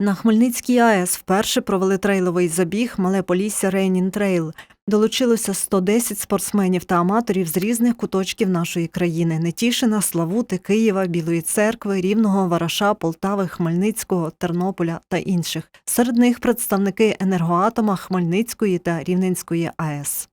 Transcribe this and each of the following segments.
На Хмельницькій АЕС вперше провели трейловий забіг Мале Полісся Рейнін Трейл. Долучилося 110 спортсменів та аматорів з різних куточків нашої країни: Нетішина, Славути, Києва, Білої церкви, Рівного, Вараша, Полтави, Хмельницького, Тернополя та інших. Серед них представники енергоатома Хмельницької та Рівненської АЕС.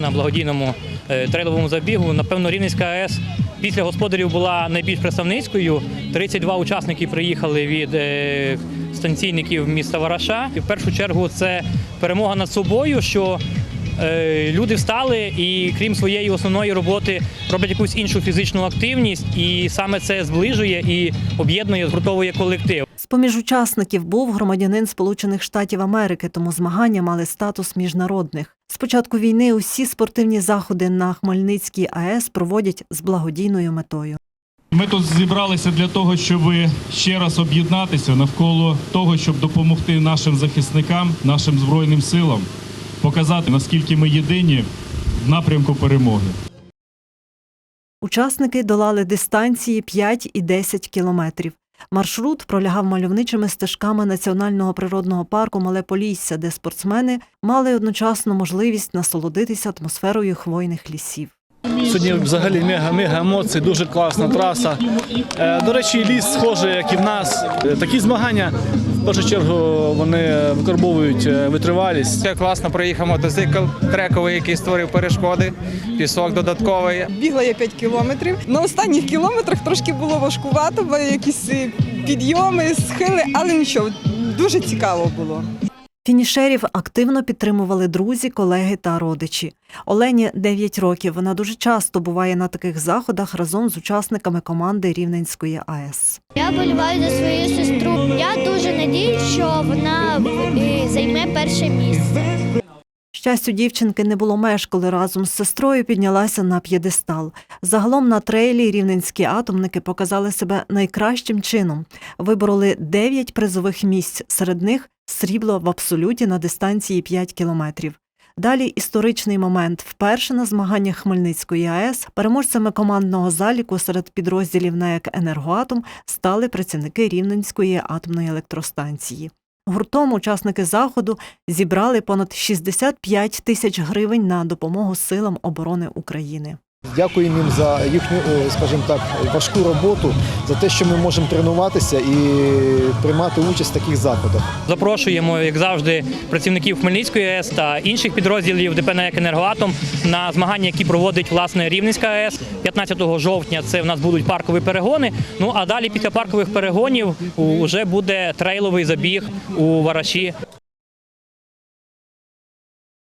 на благодійному е, трейловому забігу. Напевно, Рівненська АЕС після господарів була найбільш представницькою. 32 учасники приїхали від е, станційників міста Вараша. І в першу чергу це перемога над собою, що е, люди встали і крім своєї основної роботи роблять якусь іншу фізичну активність, і саме це зближує і об'єднує, згуртовує колектив. З-поміж учасників був громадянин Сполучених Штатів Америки, тому змагання мали статус міжнародних. З початку війни усі спортивні заходи на Хмельницькій АЕС проводять з благодійною метою. Ми тут зібралися для того, щоб ще раз об'єднатися навколо того, щоб допомогти нашим захисникам, нашим збройним силам, показати наскільки ми єдині в напрямку перемоги. Учасники долали дистанції 5 і 10 кілометрів. Маршрут пролягав мальовничими стежками національного природного парку Мале Полісся, де спортсмени мали одночасно можливість насолодитися атмосферою хвойних лісів. Сьогодні взагалі мега-мега емоції, дуже класна траса. Е, До речі, ліс схожий, як і в нас. Е, Такі змагання в першу чергу вони викарбовують е, витривалість. Це класно проїхав мотоцикл трековий, який створив перешкоди, пісок додатковий. Бігла я 5 кілометрів. На останніх кілометрах трошки було важкувато, бо якісь підйоми, схили, але нічого, дуже цікаво було. Фінішерів активно підтримували друзі, колеги та родичі. Олені 9 років. Вона дуже часто буває на таких заходах разом з учасниками команди Рівненської АЕС. Я боліваю за свою сестру. Я дуже надіюсь, що вона е, займе перше місце. Щастю, дівчинки не було меж, коли разом з сестрою піднялася на п'єдестал. Загалом на трейлі рівненські атомники показали себе найкращим чином. Вибороли 9 призових місць, серед них срібло в абсолюті на дистанції 5 кілометрів. Далі історичний момент. Вперше на змаганнях Хмельницької АЕС переможцями командного заліку серед підрозділів НАЕК «Енергоатом» стали працівники Рівненської атомної електростанції. Гуртом учасники заходу зібрали понад 65 тисяч гривень на допомогу силам оборони України. Дякуємо їм за їхню, е, скажімо так, важку роботу, за те, що ми можемо тренуватися і приймати участь в таких заходах. Запрошуємо, як завжди, працівників Хмельницької АЕС та інших підрозділів ДП «НАЕК «Енергоатом» на змагання, які проводить власне Рівненська АЕС. 15 жовтня це в нас будуть паркові перегони. Ну а далі після паркових перегонів вже буде трейловий забіг у Вараші.